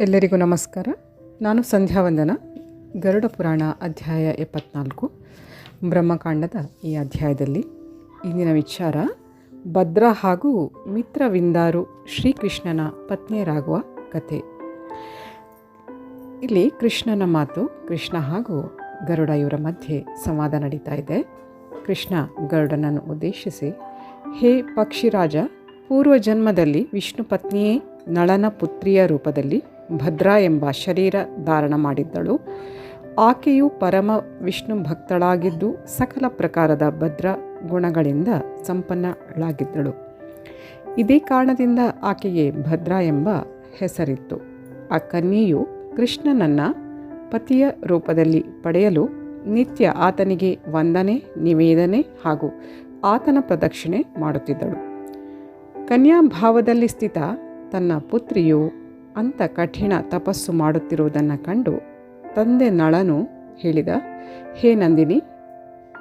ಎಲ್ಲರಿಗೂ ನಮಸ್ಕಾರ. ನಾನು ಸಂಧ್ಯಾವಂದನ ಗರುಡ ಪುರಾಣ ಅಧ್ಯಾಯ ಎಪ್ಪತ್ನಾಲ್ಕು. ಬ್ರಹ್ಮಕಾಂಡದ ಈ ಅಧ್ಯಾಯದಲ್ಲಿ ಇಂದಿನ ವಿಚಾರ, ಭದ್ರ ಹಾಗೂ ಮಿತ್ರವಿಂದಾರು ಶ್ರೀಕೃಷ್ಣನ ಪತ್ನಿಯರಾಗುವ ಕಥೆ. ಇಲ್ಲಿ ಕೃಷ್ಣನ ಮಾತು, ಕೃಷ್ಣ ಹಾಗೂ ಗರುಡ ಇವರ ಮಧ್ಯೆ ಸಂವಾದ ನಡೀತಾ ಇದೆ. ಕೃಷ್ಣ ಗರುಡನನ್ನು ಉದ್ದೇಶಿಸಿ, ಹೇ ಪಕ್ಷಿರಾಜ ಪೂರ್ವ ಜನ್ಮದಲ್ಲಿ ವಿಷ್ಣು ಪತ್ನಿಯೇ ನಳನ ಪುತ್ರಿಯ ರೂಪದಲ್ಲಿ ಭದ್ರಾ ಎಂಬ ಶರೀರ ಧಾರಣ ಮಾಡಿದ್ದಳು. ಆಕೆಯು ಪರಮ ವಿಷ್ಣು ಭಕ್ತಳಾಗಿದ್ದು ಸಕಲ ಪ್ರಕಾರದ ಭದ್ರ ಗುಣಗಳಿಂದ ಸಂಪನ್ನಳಾಗಿದ್ದಳು. ಇದೇ ಕಾರಣದಿಂದ ಆಕೆಗೆ ಭದ್ರ ಎಂಬ ಹೆಸರಿತ್ತು. ಆ ಕನ್ಯೆಯು ಕೃಷ್ಣನನ್ನು ಪತಿಯ ರೂಪದಲ್ಲಿ ಪಡೆಯಲು ನಿತ್ಯ ಆತನಿಗೆ ವಂದನೆ, ನಿವೇದನೆ ಹಾಗೂ ಆತನ ಪ್ರದಕ್ಷಿಣೆ ಮಾಡುತ್ತಿದ್ದಳು. ಕನ್ಯಾಭಾವದಲ್ಲಿ ಸ್ಥಿತ ತನ್ನ ಪುತ್ರಿಯು ಅಂಥ ಕಠಿಣ ತಪಸ್ಸು ಮಾಡುತ್ತಿರುವುದನ್ನು ಕಂಡು ತಂದೆ ನಳನು ಹೇಳಿದ, ಹೇ ನಂದಿನಿ,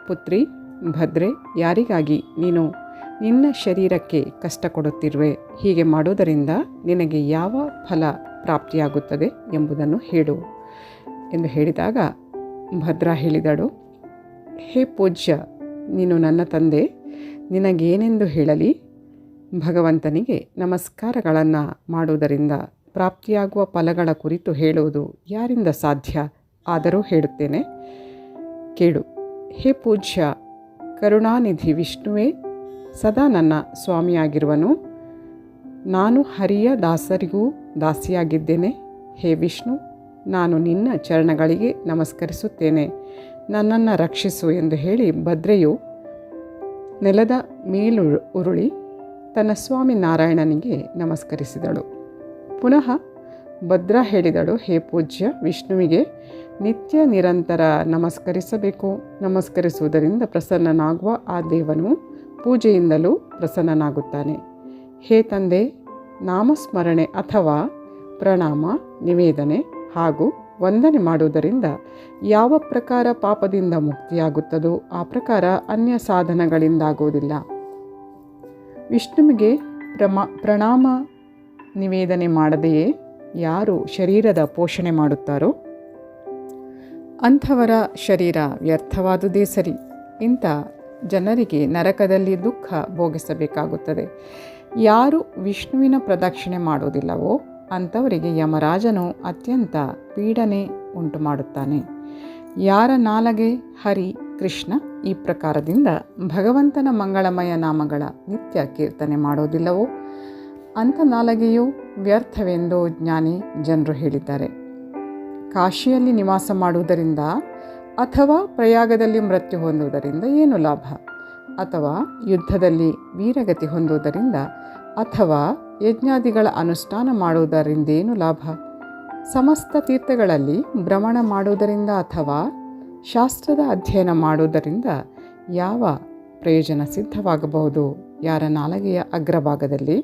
ಪುತ್ರಿ, ಭದ್ರೆ, ಯಾರಿಗಾಗಿ ನೀನು ನಿನ್ನ ಶರೀರಕ್ಕೆ ಕಷ್ಟ ಕೊಡುತ್ತಿರುವೆ ಹೀಗೆ ಮಾಡುವುದರಿಂದ ನಿನಗೆ ಯಾವ ಫಲ ಪ್ರಾಪ್ತಿಯಾಗುತ್ತದೆ ಎಂಬುದನ್ನು ಹೇಳು ಎಂದು ಹೇಳಿದಾಗ ಭದ್ರ ಹೇಳಿದಳು, ಹೇ ಪೂಜ್ಯ, ನೀನು ನನ್ನ ತಂದೆ, ನಿನಗೇನೆಂದು ಹೇಳಲಿ? ಭಗವಂತನಿಗೆ ನಮಸ್ಕಾರಗಳನ್ನು ಮಾಡುವುದರಿಂದ ಪ್ರಾಪ್ತಿಯಾಗುವ ಫಲಗಳ ಕುರಿತು ಹೇಳುವುದು ಯಾರಿಂದ ಸಾಧ್ಯ? ಆದರೂ ಹೇಳುತ್ತೇನೆ. ಕೇಳು. ಹೇ ಪೂಜ್ಯ, ಕರುಣಾನಿಧಿ ವಿಷ್ಣುವೇ, ಸದಾ ನನ್ನ ಸ್ವಾಮಿಯಾಗಿರುವನು. ನಾನು ಹರಿಯ ದಾಸರಿಗೂ ದಾಸಿಯಾಗಿದ್ದೇನೆ. ಹೇ ವಿಷ್ಣು, ನಾನು ನಿನ್ನ ಚರಣಗಳಿಗೆ ನಮಸ್ಕರಿಸುತ್ತೇನೆ. ನನ್ನನ್ನು ರಕ್ಷಿಸು ಎಂದು ಹೇಳಿ ಭದ್ರೆಯು ನೆಲದ ಮೇಲು ಉರುಳಿ ತನ್ನ ಸ್ವಾಮಿ ನಾರಾಯಣನಿಗೆ ನಮಸ್ಕರಿಸಿದಳು. ಪುನಃ ಭದ್ರ ಹೇಳಿದಳು, ಹೇ ಪೂಜ್ಯ, ವಿಷ್ಣುವಿಗೆ ನಿತ್ಯ ನಿರಂತರ ನಮಸ್ಕರಿಸಬೇಕು. ನಮಸ್ಕರಿಸುವುದರಿಂದ ಪ್ರಸನ್ನನಾಗುವ ಆ ದೇವನು ಪೂಜೆಯಿಂದಲೂ ಪ್ರಸನ್ನನಾಗುತ್ತಾನೆ. ಹೇ ತಂದೆ, ನಾಮಸ್ಮರಣೆ ಅಥವಾ ಪ್ರಣಾಮ, ನಿವೇದನೆ ಹಾಗೂ ವಂದನೆ ಮಾಡುವುದರಿಂದ ಯಾವ ಪ್ರಕಾರ ಪಾಪದಿಂದ ಮುಕ್ತಿಯಾಗುತ್ತದೋ ಆ ಪ್ರಕಾರ ಅನ್ಯ ಸಾಧನಗಳಿಂದಾಗುವುದಿಲ್ಲ. ವಿಷ್ಣುವಿಗೆ ಪ್ರಮ, ಪ್ರಣಾಮ ನಿವೇದನೆ ಮಾಡದೆಯೇ? ಯಾರು ಶರೀರದ ಪೋಷಣೆ ಮಾಡುತ್ತಾರೋ? ಅಂಥವರ ಶರೀರ ವ್ಯರ್ಥವಾದುದೇ ಸರಿ. ಇಂಥ ಜನರಿಗೆ ನರಕದಲ್ಲಿ ದುಃಖ ಭೋಗಿಸಬೇಕಾಗುತ್ತದೆ. ಯಾರು ವಿಷ್ಣುವಿನ ಪ್ರದಕ್ಷಿಣೆ ಮಾಡುವುದಿಲ್ಲವೋ ಅಂಥವರಿಗೆ ಯಮರಾಜನು ಅತ್ಯಂತ ಪೀಡನೆ ಉಂಟು ಮಾಡುತ್ತಾನೆ ಯಾರ ನಾಲಗೆ? ಹರಿ, ಕೃಷ್ಣ ಈ ಪ್ರಕಾರದಿಂದ ಭಗವಂತನ ಮಂಗಳಮಯ ನಾಮಗಳ ನಿತ್ಯ ಕೀರ್ತನೆ ಮಾಡೋದಿಲ್ಲವೋ? ಅಂಥ ನಾಲಗೆಯು ವ್ಯರ್ಥವೆಂದು ಜ್ಞಾನಿ ಜನರು ಹೇಳಿದ್ದಾರೆ. ಕಾಶಿಯಲ್ಲಿ ನಿವಾಸ ಮಾಡುವುದರಿಂದ ಅಥವಾ ಪ್ರಯಾಗದಲ್ಲಿ ಮೃತ್ಯು ಹೊಂದುವುದರಿಂದ ಏನು ಲಾಭ? ಅಥವಾ ಯುದ್ಧದಲ್ಲಿ ವೀರಗತಿ ಹೊಂದುವುದರಿಂದ ಅಥವಾ ಯಜ್ಞಾದಿಗಳ ಅನುಷ್ಠಾನ ಮಾಡುವುದರಿಂದೇನು ಲಾಭ? ಸಮಸ್ತ ತೀರ್ಥಗಳಲ್ಲಿ ಭ್ರಮಣ ಮಾಡುವುದರಿಂದ ಅಥವಾ ಶಾಸ್ತ್ರದ ಅಧ್ಯಯನ ಮಾಡುವುದರಿಂದ ಯಾವ ಪ್ರಯೋಜನ ಸಿದ್ಧವಾಗಬಹುದು? ಯಾರ ನಾಲಗೆಯ ಅಗ್ರಭಾಗದಲ್ಲಿ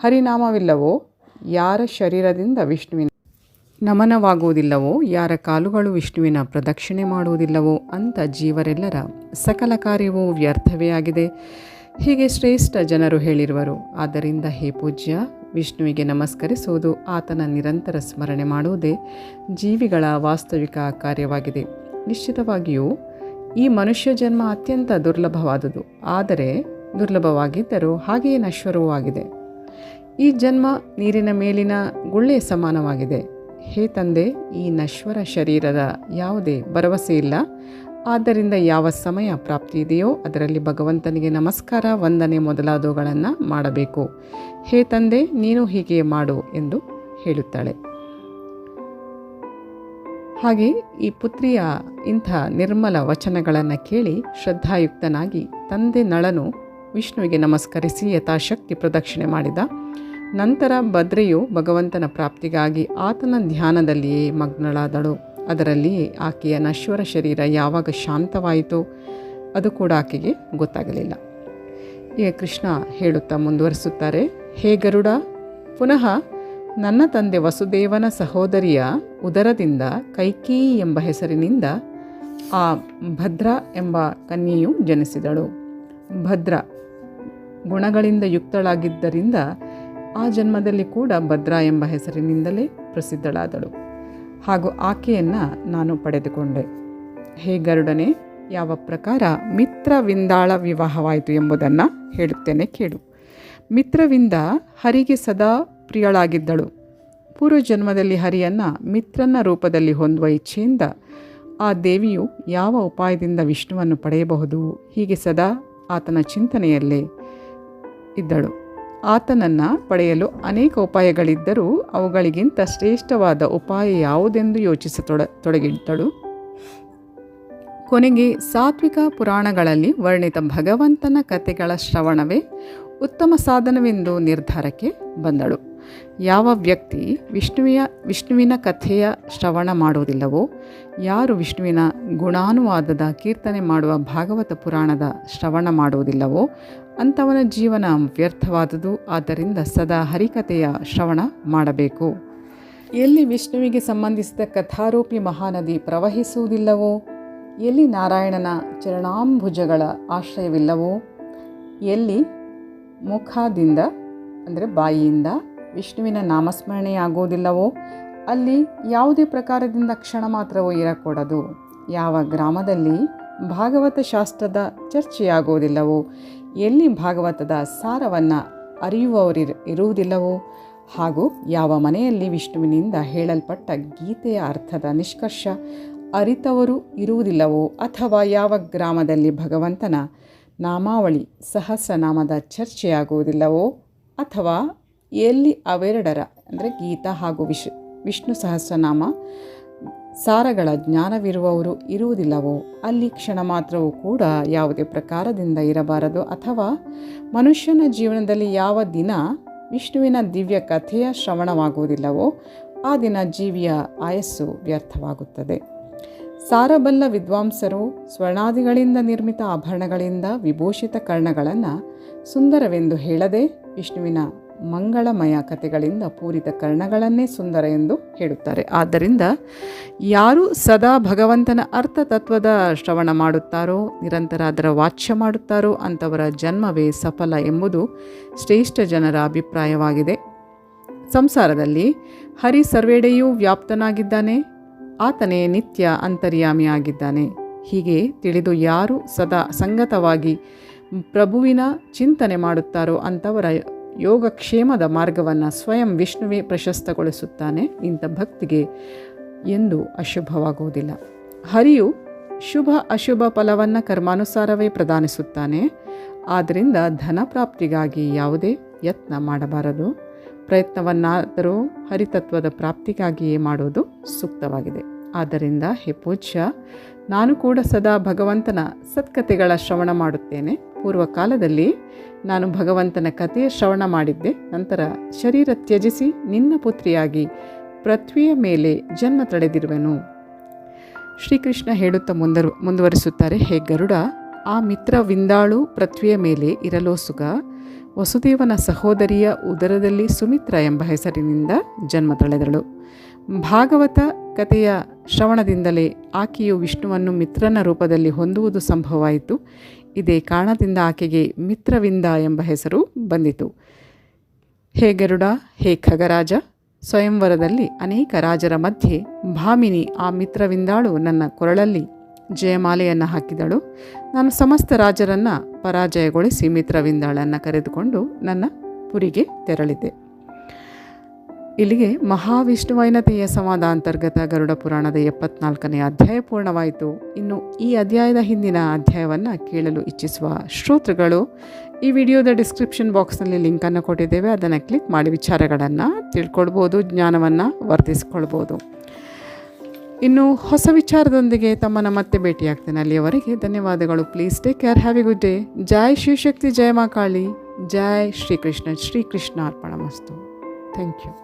ಹರಿನಾಮವಿಲ್ಲವೋ, ಯಾರ ಶರೀರದಿಂದ ವಿಷ್ಣುವಿನ ನಮನವಾಗುವುದಿಲ್ಲವೋ, ಯಾರ ಕಾಲುಗಳು ವಿಷ್ಣುವಿನ ಪ್ರದಕ್ಷಿಣೆ ಮಾಡುವುದಿಲ್ಲವೋ ಅಂತ ಜೀವರೆಲ್ಲರ ಸಕಲ ಕಾರ್ಯವೂ ವ್ಯರ್ಥವೇ ಆಗಿದೆ. ಹೀಗೆ ಶ್ರೇಷ್ಠ ಜನರು ಹೇಳಿರುವರು, ಆದ್ದರಿಂದ ಹೇ ಪೂಜ್ಯ, ವಿಷ್ಣುವಿಗೆ ನಮಸ್ಕರಿಸುವುದು ಆತನ ನಿರಂತರ ಸ್ಮರಣೆ ಮಾಡುವುದೇ ಜೀವಿಗಳ ವಾಸ್ತವಿಕ ಕಾರ್ಯವಾಗಿದೆ. ನಿಶ್ಚಿತವಾಗಿಯೂ ಈ ಮನುಷ್ಯ ಜನ್ಮ ಅತ್ಯಂತ ದುರ್ಲಭವಾದುದು. ಆದರೆ ದುರ್ಲಭವಾಗಿದ್ದರೂ ಹಾಗೆಯೇ ನಶ್ವರವೂ ಆಗಿದೆ. ಈ ಜನ್ಮ ನೀರಿನ ಮೇಲಿನ ಗುಳ್ಳೆಯ ಸಮಾನವಾಗಿದೆ. ಹೇ ತಂದೆ, ಈ ನಶ್ವರ ಶರೀರದ ಯಾವುದೇ ಭರವಸೆ ಇಲ್ಲ. ಆದ್ದರಿಂದ ಯಾವ ಸಮಯ ಪ್ರಾಪ್ತಿ ಇದೆಯೋ ಅದರಲ್ಲಿ ಭಗವಂತನಿಗೆ ನಮಸ್ಕಾರ, ವಂದನೆ ಮೊದಲಾದವುಗಳನ್ನು ಮಾಡಬೇಕು. ಹೇ ತಂದೆ, ನೀನು ಹೀಗೆ ಮಾಡು ಎಂದು ಹೇಳುತ್ತಾಳೆ. ಹಾಗೆ ಈ ಪುತ್ರಿಯ ಇಂಥ ನಿರ್ಮಲ ವಚನಗಳನ್ನು ಕೇಳಿ ಶ್ರದ್ಧಾಯುಕ್ತನಾಗಿ ತಂದೆ ನಳನು ವಿಷ್ಣುವಿಗೆ ನಮಸ್ಕರಿಸಿ ಯಥಾಶಕ್ತಿ ಪ್ರದಕ್ಷಿಣೆ ಮಾಡಿದ. ನಂತರ ಭದ್ರೆಯು ಭಗವಂತನ ಪ್ರಾಪ್ತಿಗಾಗಿ ಆತನ ಧ್ಯಾನದಲ್ಲಿಯೇ ಮಗ್ನಳಾದಳು. ಅದರಲ್ಲಿ ಆಕೆಯ ನಶ್ವರ ಶರೀರ ಯಾವಾಗ ಶಾಂತವಾಯಿತು ಅದು ಕೂಡ ಆಕೆಗೆ ಗೊತ್ತಾಗಲಿಲ್ಲ. ಈಗ ಕೃಷ್ಣ, ಹೇಳುತ್ತಾ ಮುಂದುವರಿಸುತ್ತಾರೆ, ಹೇ ಗರುಡ, ಪುನಃ ನನ್ನ ತಂದೆ ವಸುದೇವನ ಸಹೋದರಿಯ ಉದರದಿಂದ ಕೈಕಿ ಎಂಬ ಹೆಸರಿನಿಂದ ಆ ಭದ್ರ ಎಂಬ ಕನ್ಯೆಯು ಜನಿಸಿದಳು. ಭದ್ರ ಗುಣಗಳಿಂದ ಯುಕ್ತಳಾಗಿದ್ದರಿಂದ ಆ ಜನ್ಮದಲ್ಲಿ ಕೂಡ ಭದ್ರಾ ಎಂಬ ಹೆಸರಿನಿಂದಲೇ ಪ್ರಸಿದ್ಧಳಾದಳು. ಹಾಗೂ ಆಕೆಯನ್ನು ನಾನು ಪಡೆದುಕೊಂಡೆ. ಹೇ ಗರುಡನೆ, ಯಾವ ಪ್ರಕಾರ ಮಿತ್ರವಿಂದಾಳ ವಿವಾಹವಾಯಿತು ಎಂಬುದನ್ನು ಹೇಳುತ್ತೇನೆ ಕೇಳು. ಮಿತ್ರವಿಂದ ಹರಿಗೆ ಸದಾ ಪ್ರಿಯಳಾಗಿದ್ದಳು. ಪೂರ್ವ ಜನ್ಮದಲ್ಲಿ ಹರಿಯನ್ನು ಮಿತ್ರನ ರೂಪದಲ್ಲಿ ಹೊಂದುವ ಇಚ್ಛೆಯಿಂದ ಆ ದೇವಿಯು ಯಾವ ಉಪಾಯದಿಂದ ವಿಷ್ಣುವನ್ನು ಪಡೆಯಬಹುದು ಹೀಗೆ ಸದಾ ಆತನ ಚಿಂತನೆಯಲ್ಲೇ ಇದ್ದಳು. ಆತನನ್ನು ಪಡೆಯಲು ಅನೇಕ ಉಪಾಯಗಳಿದ್ದರೂ ಅವುಗಳಿಗಿಂತ ಶ್ರೇಷ್ಠವಾದ ಉಪಾಯ ಯಾವುದೆಂದು ಯೋಚಿಸತೊಡ ತೊಡಗಿದ್ದಳು ಕೊನೆಗೆ ಸಾತ್ವಿಕ ಪುರಾಣಗಳಲ್ಲಿ ವರ್ಣಿತ ಭಗವಂತನ ಕಥೆಗಳ ಶ್ರವಣವೇ ಉತ್ತಮ ಸಾಧನವೆಂದು ನಿರ್ಧಾರಕ್ಕೆ ಬಂದಳು. ಯಾವ ವ್ಯಕ್ತಿ ವಿಷ್ಣುವಿಯ, ವಿಷ್ಣುವಿನ ಕಥೆಯ ಶ್ರವಣ ಮಾಡುವುದಿಲ್ಲವೋ, ಯಾರು ವಿಷ್ಣುವಿನ ಗುಣಾನುವಾದದ ಕೀರ್ತನೆ ಮಾಡುವ ಭಾಗವತ ಪುರಾಣದ ಶ್ರವಣ ಮಾಡುವುದಿಲ್ಲವೋ ಅಂಥವನ ಜೀವನ ವ್ಯರ್ಥವಾದುದು. ಆದ್ದರಿಂದ ಸದಾ ಹರಿಕತೆಯ ಶ್ರವಣ ಮಾಡಬೇಕು. ಎಲ್ಲಿ ವಿಷ್ಣುವಿಗೆ ಸಂಬಂಧಿಸಿದ ಕಥಾರೂಪಿ ಮಹಾನದಿ ಪ್ರವಹಿಸುವುದಿಲ್ಲವೋ? ಎಲ್ಲಿ ನಾರಾಯಣನ ಚರಣಾಂಭುಜಗಳ ಆಶ್ರಯವಿಲ್ಲವೋ? ಎಲ್ಲಿ ಮುಖದಿಂದ, ಅಂದರೆ ಬಾಯಿಯಿಂದ ವಿಷ್ಣುವಿನ ನಾಮಸ್ಮರಣೆಯಾಗುವುದಿಲ್ಲವೋ? ಅಲ್ಲಿ ಯಾವುದೇ ಪ್ರಕಾರದಿಂದ ಕ್ಷಣ ಮಾತ್ರವೂ ಇರಕೂಡದು. ಯಾವ ಗ್ರಾಮದಲ್ಲಿ ಭಾಗವತ ಶಾಸ್ತ್ರದ ಚರ್ಚೆಯಾಗುವುದಿಲ್ಲವೋ? ಎಲ್ಲಿ ಭಾಗವತದ ಸಾರವನ್ನು ಅರಿಯುವವರಿ ಇರುವುದಿಲ್ಲವೋ? ಹಾಗೂ ಯಾವ ಮನೆಯಲ್ಲಿ ವಿಷ್ಣುವಿನಿಂದ ಹೇಳಲ್ಪಟ್ಟ ಗೀತೆಯ ಅರ್ಥದ ನಿಷ್ಕರ್ಷ ಅರಿತವರು ಇರುವುದಿಲ್ಲವೋ? ಅಥವಾ ಯಾವ ಗ್ರಾಮದಲ್ಲಿ ಭಗವಂತನ ನಾಮಾವಳಿ ಸಹಸ್ರನಾಮದ ಚರ್ಚೆಯಾಗುವುದಿಲ್ಲವೋ? ಅಥವಾ ಎಲ್ಲಿ ಅವೆರಡರ ಅಂದರೆ ಗೀತಾ ಹಾಗೂ ವಿಶ್ ವಿಷ್ಣು ಸಹಸ್ರನಾಮ ಸಾರಗಳ ಜ್ಞಾನವಿರುವವರು ಇರುವುದಿಲ್ಲವೋ, ಅಲ್ಲಿ ಕ್ಷಣ ಮಾತ್ರವೂ ಕೂಡ ಯಾವುದೇ ಪ್ರಕಾರದಿಂದ ಇರಬಾರದು. ಅಥವಾ ಮನುಷ್ಯನ ಜೀವನದಲ್ಲಿ ಯಾವ ದಿನ ವಿಷ್ಣುವಿನ ದಿವ್ಯ ಕಥೆಯ ಶ್ರವಣವಾಗುವುದಿಲ್ಲವೋ, ಆ ದಿನ ಜೀವಿಯ ಆಯಸ್ಸು ವ್ಯರ್ಥವಾಗುತ್ತದೆ. ಸಾರಬಲ್ಲ ವಿದ್ವಾಂಸರು ಸ್ವರ್ಣಾದಿಗಳಿಂದ ನಿರ್ಮಿತ ಆಭರಣಗಳಿಂದ ವಿಭೂಷಿತ ಕರ್ಣಗಳನ್ನು ಸುಂದರವೆಂದು ಹೇಳದೆ ವಿಷ್ಣುವಿನ ಮಂಗಳಮಯ ಕಥೆಗಳಿಂದ ಪೂರಿತ ಕರ್ಣಗಳನ್ನೇ ಸುಂದರ ಎಂದು ಹೇಳುತ್ತಾರೆ. ಆದ್ದರಿಂದ ಯಾರು ಸದಾ ಭಗವಂತನ ಅರ್ಥ ತತ್ವದ ಶ್ರವಣ ಮಾಡುತ್ತಾರೋ, ನಿರಂತರ ಅದರ ವಾಚ್ಯ ಮಾಡುತ್ತಾರೋ ಅಂಥವರ ಜನ್ಮವೇ ಸಫಲ ಎಂಬುದು ಶ್ರೇಷ್ಠ ಜನರ ಅಭಿಪ್ರಾಯವಾಗಿದೆ. ಸಂಸಾರದಲ್ಲಿ ಹರಿ ಸರ್ವೇಡೆಯೂ ವ್ಯಾಪ್ತನಾಗಿದ್ದಾನೆ, ಆತನೇ ನಿತ್ಯ ಅಂತರ್ಯಾಮಿಯಾಗಿದ್ದಾನೆ. ಹೀಗೆ ತಿಳಿದು ಯಾರು ಸದಾ ಸಂಗತವಾಗಿ ಪ್ರಭುವಿನ ಚಿಂತನೆ ಮಾಡುತ್ತಾರೋ ಅಂಥವರ ಯೋಗಕ್ಷೇಮದ ಮಾರ್ಗವನ್ನು ಸ್ವಯಂ ವಿಷ್ಣುವೇ ಪ್ರಶಸ್ತಗೊಳಿಸುತ್ತಾನೆ ಇಂಥ ಭಕ್ತಿಗೆ ಎಂದು ಅಶುಭವಾಗುವುದಿಲ್ಲ. ಹರಿಯು ಶುಭ ಅಶುಭ ಫಲವನ್ನು ಕರ್ಮಾನುಸಾರವೇ ಪ್ರದಾನಿಸುತ್ತಾನೆ. ಆದ್ದರಿಂದ ಧನ ಪ್ರಾಪ್ತಿಗಾಗಿ ಯಾವುದೇ ಯತ್ನ ಮಾಡಬಾರದು. ಪ್ರಯತ್ನವನ್ನಾದರೂ ಹರಿತತ್ವದ ಪ್ರಾಪ್ತಿಗಾಗಿಯೇ ಮಾಡುವುದು ಸೂಕ್ತವಾಗಿದೆ. ಆದ್ದರಿಂದ ಹೇ ಪೂಜ್ಯ, ನಾನು ಕೂಡ ಸದಾ ಭಗವಂತನ ಸತ್ಕತೆಗಳ ಶ್ರವಣ ಮಾಡುತ್ತೇನೆ. ಪೂರ್ವಕಾಲದಲ್ಲಿ ನಾನು ಭಗವಂತನ ಕಥೆಯ ಶ್ರವಣ ಮಾಡಿದ್ದೆ. ನಂತರ ಶರೀರ ತ್ಯಜಿಸಿ ನಿನ್ನ ಪುತ್ರಿಯಾಗಿ ಪೃಥ್ವಿಯ ಮೇಲೆ ಜನ್ಮ ತಡೆದಿರುವೆನು ಶ್ರೀಕೃಷ್ಣ ಹೇಳುತ್ತಾ ಮುಂದರು, ಮುಂದುವರಿಸುತ್ತಾರೆ, ಹೇ ಗರುಡ, ಆ ಮಿತ್ರ ವಿಂದಾಳು ಪೃಥ್ವಿಯ ಮೇಲೆ ಇರಲೋ ಸುಖ ವಸುದೇವನ ಸಹೋದರಿಯ ಉದರದಲ್ಲಿ ಸುಮಿತ್ರ ಎಂಬ ಹೆಸರಿನಿಂದ ಜನ್ಮ ತಳೆದಳು. ಭಾಗವತ ಕಥೆಯ ಶ್ರವಣದಿಂದಲೇ ಆಕೆಯು ವಿಷ್ಣುವನ್ನು ಮಿತ್ರನ ರೂಪದಲ್ಲಿ ಹೊಂದುವುದು ಸಂಭವವಾಯಿತು. ಇದೇ ಕಾರಣದಿಂದ ಆಕೆಗೆ ಮಿತ್ರವಿಂದ ಎಂಬ ಹೆಸರು ಬಂದಿತು. ಹೇ ಗರುಡ, ಹೇ ಖಗರಾಜ, ಸ್ವಯಂವರದಲ್ಲಿ ಅನೇಕ ರಾಜರ ಮಧ್ಯೆ ಭಾಮಿನಿ ಆ ಮಿತ್ರವಿಂದಾಳು ನನ್ನ ಕೊರಳಲ್ಲಿ ಜಯಮಾಲೆಯನ್ನು ಹಾಕಿದಳು. ನಾನು ಸಮಸ್ತ ರಾಜರನ್ನು ಪರಾಜಯಗೊಳಿಸಿ ಮಿತ್ರವಿಂದಾಳನ್ನು ಕರೆದುಕೊಂಡು ನನ್ನ ಪುರಿಗೆ ತೆರಳಿದೆ ಇಲ್ಲಿಗೆ ಮಹಾವಿಷ್ಣುವೈನತೆಯ ಸಂವಾದ ಅಂತರ್ಗತ ಗರುಡ ಪುರಾಣದ ಎಪ್ಪತ್ನಾಲ್ಕನೇ ಅಧ್ಯಾಯ ಪೂರ್ಣವಾಯಿತು. ಇನ್ನು ಈ ಅಧ್ಯಾಯದ ಹಿಂದಿನ ಅಧ್ಯಾಯವನ್ನು ಕೇಳಲು ಇಚ್ಛಿಸುವ ಶ್ರೋತೃಗಳು, ಈ ವಿಡಿಯೋದ ಡಿಸ್ಕ್ರಿಪ್ಷನ್ ಬಾಕ್ಸ್ನಲ್ಲಿ ಲಿಂಕನ್ನು ಕೊಟ್ಟಿದ್ದೇವೆ. ಅದನ್ನು ಕ್ಲಿಕ್ ಮಾಡಿ ವಿಚಾರಗಳನ್ನು ತಿಳ್ಕೊಳ್ಬೋದು, ಜ್ಞಾನವನ್ನು ವರ್ತಿಸ್ಕೊಳ್ಬೋದು ಇನ್ನು ಹೊಸ ವಿಚಾರದೊಂದಿಗೆ ತಮ್ಮನ್ನು ಮತ್ತೆ ಭೇಟಿಯಾಗ್ತೇನೆ ಅಲ್ಲಿಯವರೆಗೆ. ಧನ್ಯವಾದಗಳು. Please take care have a good day ಜೈ ಶಿವಶಕ್ತಿ ಜಯ ಮಾ ಕಾಳಿ. ಜೈ ಶ್ರೀಕೃಷ್ಣ. ಶ್ರೀಕೃಷ್ಣ ಅರ್ಪಣ ಮಸ್ತು ಥ್ಯಾಂಕ್ ಯು